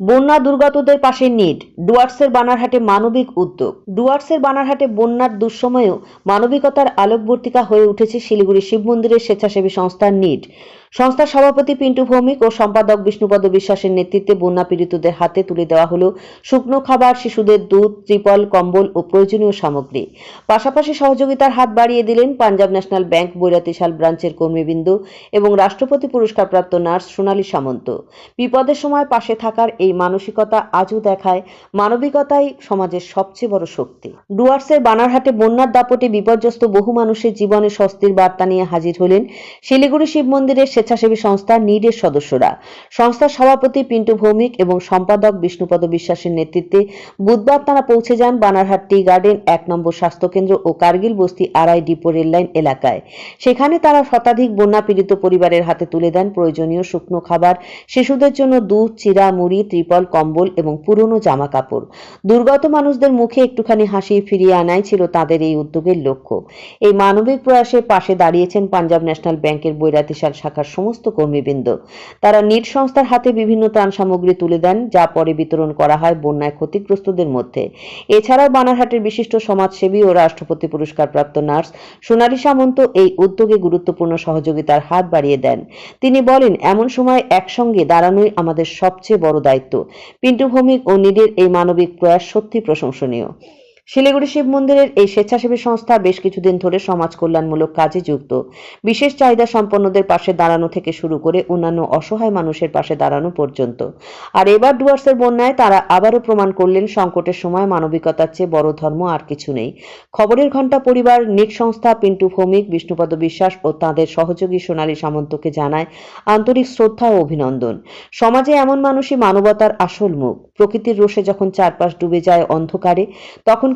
বন্যা দুর্গতদের পাশে নিট, ডুয়ার্সের বানারহাটে মানবিক উদ্যোগ। ডুয়ার্সের বানারহাটে বন্যার দুঃসময়েও মানবিকতার আলোকবর্তিকা হয়ে উঠেছে শিলিগুড়ি শিব মন্দিরের স্বেচ্ছাসেবী সংস্থা নিট। সংস্থার সভাপতি পিন্টু ভৌমিক ও সম্পাদক বিষ্ণুপদ বিশ্বাসের নেতৃত্বে বন্যা পীড়িতদের হাতে তুলে দেওয়া হলো শুকনো খাবার, শিশুদের দুধ, ত্রিপল, কম্বল ও প্রয়োজনীয় সামগ্রী। পাশাপাশি সহযোগিতার হাত বাড়িয়ে দিলেন পাঞ্জাব ন্যাশনাল ব্যাংক বৈরাতিশাল ব্রাঞ্চের কর্মীবৃন্দ এবং রাষ্ট্রপতি পুরস্কারপ্রাপ্ত নার্স সোনালী সামন্ত। বিপদের সময় পাশে থাকার এই মানসিকতা আজও দেখায় মানবিকতাই সমাজের সবচেয়ে বড় শক্তি। ডুয়ার্সের বানারহাটে বন্যার দাপটে বিপর্যস্ত বহু মানুষের জীবনে স্বস্তির বার্তা নিয়ে হাজির হলেন শিলিগুড়ি শিব মন্দিরের স্বেচ্ছাসেবী সংস্থা নিডের সদস্যরা। সংস্থার সভাপতি পিন্টু ভৌমিক এবং সম্পাদক বিষ্ণুপদ বিশ্বাসের নেতৃত্বে বুধবার তারা পৌঁছে যান বানারহাট টি গার্ডেন এক নম্বর স্বাস্থ্যকেন্দ্র ও কার্গিল বস্তি আড়াই ডিপো রেললাইন এলাকায়। সেখানে তারা শতাধিক বন্যা পীড়িত পরিবারের হাতে তুলে দেন প্রয়োজনীয় শুকনো খাবার, শিশুদের জন্য দুধ, চিরা, মুড়ি, ত্রিপল, কম্বল এবং পুরনো জামা কাপড় দুর্গত মানুষদের মুখে একটুখানি হাসি ফিরিয়ে আনাই ছিল তাদের এই উদ্যোগের লক্ষ্য। এই মানবিক প্রয়াসে পাশে দাঁড়িয়েছেন পাঞ্জাব ন্যাশনাল ব্যাংকের বৈরাতিশাল শাখার সমস্ত কর্মীবৃন্দ। তারা নিট সংস্থার হাতে বিভিন্ন ত্রাণ সামগ্রী তুলে দেন, যা পরে বিতরণ করা হয় বন্যায় ক্ষতিগ্রস্তদের মধ্যে। এছাড়াও বানারহাটের বিশিষ্ট সমাজসেবী ও রাষ্ট্রপতি পুরস্কারপ্রাপ্ত নার্স সোনালী সামন্ত এই উদ্যোগে গুরুত্বপূর্ণ সহযোগিতার হাত বাড়িয়ে দেন। তিনি বলেন, এমন সময় একসঙ্গে দাঁড়ানোই আমাদের সবচেয়ে বড় দায়িত্ব। পিন্টু ভৌমিক ও নিডের এই মানবিক প্রয়াস সত্যি প্রশংসনীয়। শিলিগুড়ি শিব মন্দিরের এই স্বেচ্ছাসেবী সংস্থা বেশ কিছুদিন ধরে সমাজ কল্যাণমূলক কাজে যুক্ত। বিশেষ চাহিদা সম্পন্নদের পাশে দাঁড়ানো থেকে শুরু করে অন্যান্য অসহায় মানুষের পাশে দাঁড়ানো পর্যন্ত। আর এবার ডুয়ার্সের বন্যায় তারা আবারও প্রমাণ করলেন, সংকটের সময় মানবিকতার চেয়ে বড় ধর্ম আর কিছু নেই। খবরের ঘণ্টা পরিবার নিট সংস্থা পিন্টু ভৌমিক, বিষ্ণুপদ বিশ্বাস ও তাঁদের সহযোগী সোনালী সামন্তকে জানায় আন্তরিক শ্রদ্ধা ও অভিনন্দন। সমাজে এমন মানুষই মানবতার আসল মুখ। প্রকৃতির রোষে যখন চারপাশ ডুবে যায় অন্ধকারে, তখন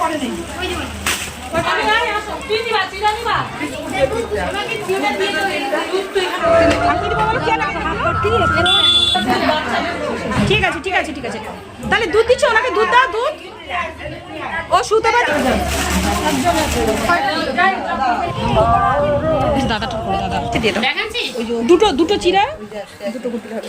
পরে ঠিক আছে ঠিক আছে ঠিক আছে। তাহলে দুধ দিচ্ছ? ওনাকে দুধ দাও দুধ। ও দাদাটা করে দাদা দিয়ে দাও দুটো দুটো চিরা। দুটো গুটি হবে।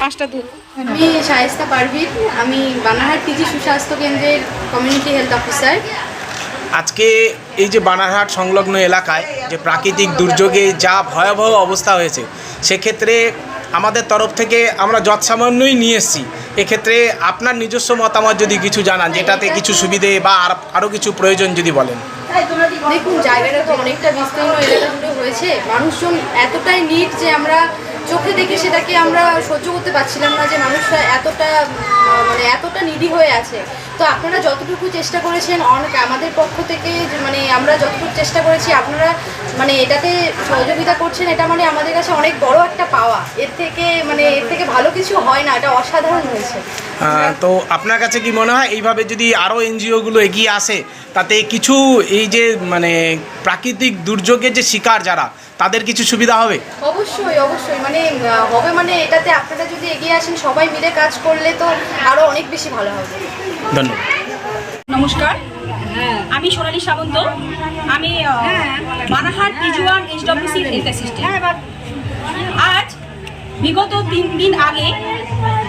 পাঁচটা দুধ আমি শায়েস্তা পারভিন আমি বানারহাট পিজি সুস্বাস্থ্য কেন্দ্রের কমিউনিটি হেলথ অফিসার আজকে এই যে বানারহাট সংলগ্ন এলাকায় যে প্রাকৃতিক দুর্যোগে যা ভয়াবহ অবস্থা হয়েছে সেক্ষেত্রে আমাদের তরফ থেকে আমরা যৎসামান্যই নিয়ে এসেছি। এক্ষেত্রে আপনার নিজস্ব মতামত যদি কিছু জানান যেটাতে কিছু সুবিধে বা আর আরও কিছু প্রয়োজন যদি বলেন। দেখুন জায়গাটা তো অনেকটা বিস্তীর্ণ এলাকা জুড়ে হয়েছে। মানুষজন এতটাই নিট যে আমরা চোখে দেখে সেটাকে আমরা সহ্য করতে পারছিলাম না যে মানুষরা এতটা মানে এতটা নিডি হয়ে আছে। তো আপনারা যতটুকু চেষ্টা করেছেন অনেক আমাদের পক্ষ থেকে মানে আমরা যতটুকু চেষ্টা করেছি আপনারা মানে এটাতে সহযোগিতা করছেন এটা মানে আমাদের কাছে অনেক বড় একটা পাওয়া। এর থেকে মানে এর থেকে ভালো কিছু হয় না এটা অসাধারণ হয়েছে। তো আপনার কাছে কি মনে হয় এইভাবে যদি আরও এনজিওগুলো এগিয়ে আসে তাতে কিছু এই যে মানে প্রাকৃতিক দুর্যোগের যে শিকার যারা তাদের কিছু সুবিধা হবে? অবশ্যই অবশ্যই। মানে হবে মানে এটাতে আপনারা যদি এগিয়ে আসেন সবাই মিলে কাজ করলে তো আরও অনেক বেশি ভালো হবে। ধন্যবাদ। নমস্কার। আমি সোনালী সামন্ত। আমি আহ, বানাহাট এইচডব্লিউসি হেলথ অ্যাসিস্ট্যান্ট আজ বিগত তিন দিন আগে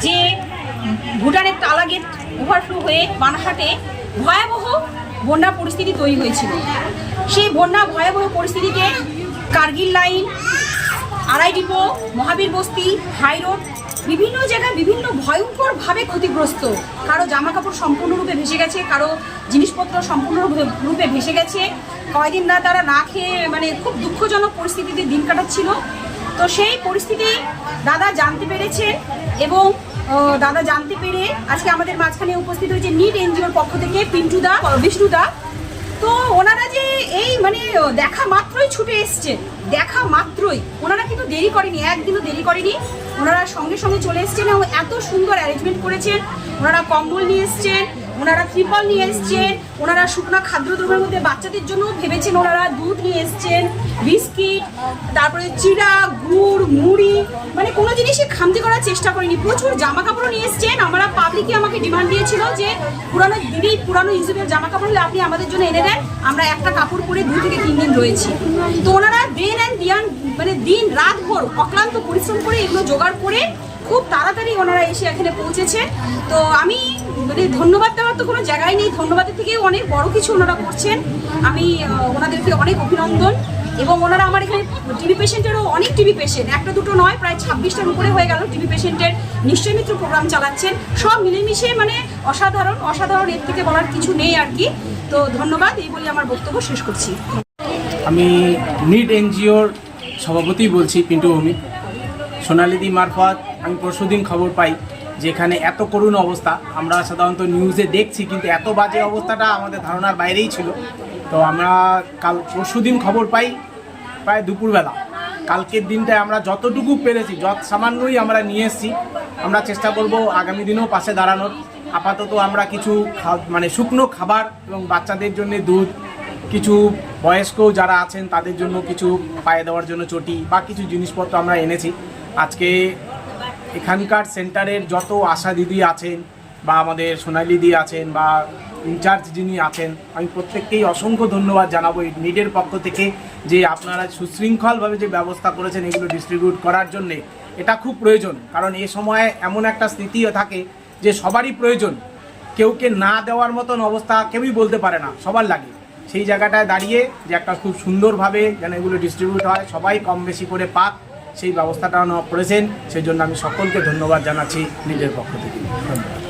যে ভুটানের তালা গেট ওভারফ্লো হয়ে বানাহাটে ভয়াবহ বন্যা পরিস্থিতি তৈরি হয়েছিল। সেই বন্যা ভয়াবহ পরিস্থিতিতে কার্গিল লাইন আড়াই ডিপো মহাবীর বস্তি হাই রোড বিভিন্ন জায়গায় বিভিন্ন ভয়ঙ্করভাবে ক্ষতিগ্রস্ত। কারও জামা কাপড় সম্পূর্ণরূপে ভেসে গেছে, কারও জিনিসপত্র সম্পূর্ণরূপে, রূপে ভেসে গেছে। কয়দিন না তারা না খেয়ে মানে খুব দুঃখজনক পরিস্থিতিতে দিন কাটাচ্ছিল। তো সেই পরিস্থিতি দাদা জানতে পেরেছেন এবং দাদা জানতে পেরে আজকে আমাদের মাঝখানে উপস্থিত হয়েছে নিট এনজিওর পক্ষ থেকে পিন্টুদা, বিষ্ণুদা। তো ওনারা যে এই মানে দেখা মাত্রই ছুটে এসছে। দেখা মাত্রই। ওনারা কিন্তু দেরি করেনি, একদিনও দেরি করেনি। ওনারা সঙ্গে সঙ্গে চলে এসছেন এবং এত সুন্দর অ্যারেঞ্জমেন্ট করেছেন। ওনারা কম্বল নিয়ে এসছেন। ওনারা ত্রিপল নিয়ে এসছেন, ওনারা শুকনা খাদ্যদ্রব্যের মধ্যে বাচ্চাদের জন্য ভেবেছেন ওনারা দুধ নিয়ে এসছেন, বিস্কিট, তারপরে চিড়া, গুড়, মুড়ি মানে কোনো জিনিসই খামতি করার চেষ্টা করেনি। প্রচুর জামা কাপড়ও নিয়ে এসছেন। আমরা পাবলিকই আমাকে ডিমান্ড দিয়েছিল যে পুরানো দিদি পুরানো ইউজুবের জামা কাপড় হলে আপনি আমাদের জন্য এনে দেন। আমরা একটা কাপড় পরে দু থেকে তিন দিন রয়েছি। তো ওনারা দেন অ্যান্ড দিয়ান মানে দিন রাত ভোর অক্লান্ত পরিশ্রম করে এগুলো জোগাড় করে খুব তাড়াতাড়ি ওনারা এসে এখানে পৌঁছেছে। তো আমি মানে ধন্যবাদ দেওয়ার তো কোনো জায়গায় নেই। ধন্যবাদের থেকেও অনেক বড় কিছু ওনারা করছেন। আমি ওনাদেরকে অনেক অভিনন্দন এবং ওনারা আমার এখানে টিভি পেশেন্টেরও অনেক টিভি পেশেন্ট একটা দুটো নয়, প্রায় ছাব্বিশটার উপরে হয়ে গেল টিভি পেশেন্টের নিশ্চয় মিত্র প্রোগ্রাম চালাচ্ছেন। সব মিলেমিশে মানে অসাধারণ অসাধারণ এর থেকে বলার কিছু নেই আর কি। তো ধন্যবাদ, এই বলে আমার বক্তব্য শেষ করছি। আমি নিট এনজিওর সভাপতি বলছি পিন্টু ভৌমিক। সোনালিদি মারফত আমি পরশুদিন খবর পাই যেখানে এত করুণ অবস্থা। আমরা সাধারণত নিউজে দেখছি, কিন্তু এত বাজে অবস্থাটা আমাদের ধারণার বাইরেই ছিল। তো আমরা কাল পরশুদিন খবর পাই প্রায় দুপুরবেলা। কালকের দিনটায় আমরা যতটুকু পেরেছি, যত সামান্যই আমরা নিয়ে এসেছি, আমরা চেষ্টা করব আগামী দিনেও পাশে দাঁড়ানোর। আপাতত আমরা কিছু মানে শুকনো খাবার এবং বাচ্চাদের জন্য দুধ, কিছু বয়স্ক যারা আছেন তাদের জন্য কিছু পায়ে দেওয়ার জন্য চটি বা কিছু জিনিসপত্র আমরা এনেছি। আজকে এখানকার সেন্টারের যত আশা দিদি আছেন বা আমাদের সোনালি দিদি আছেন বা ইনচার্জ যিনি আছেন, আমি প্রত্যেককেই অসংখ্য ধন্যবাদ জানাব এই নিডের পক্ষ থেকে যে আপনারা সুশৃঙ্খলভাবে যে ব্যবস্থা করেছেন এগুলো ডিস্ট্রিবিউট করার জন্যে। এটা খুব প্রয়োজন, কারণ এ সময়ে এমন একটা স্থিতিও থাকে যে সবারই প্রয়োজন। কেউকে না দেওয়ার মতন অবস্থা কেউই বলতে পারে না, সবার লাগে। সেই জায়গাটায় দাঁড়িয়ে যে একটা খুব সুন্দরভাবে যেন এগুলো ডিস্ট্রিবিউট হয়, সবাই কম বেশি করে পাক। সেই ব্যবস্থাটা নেওয়া করেছেন সেই জন্য আমি সকলকে ধন্যবাদ জানাচ্ছি নিজের পক্ষ থেকে। ধন্যবাদ।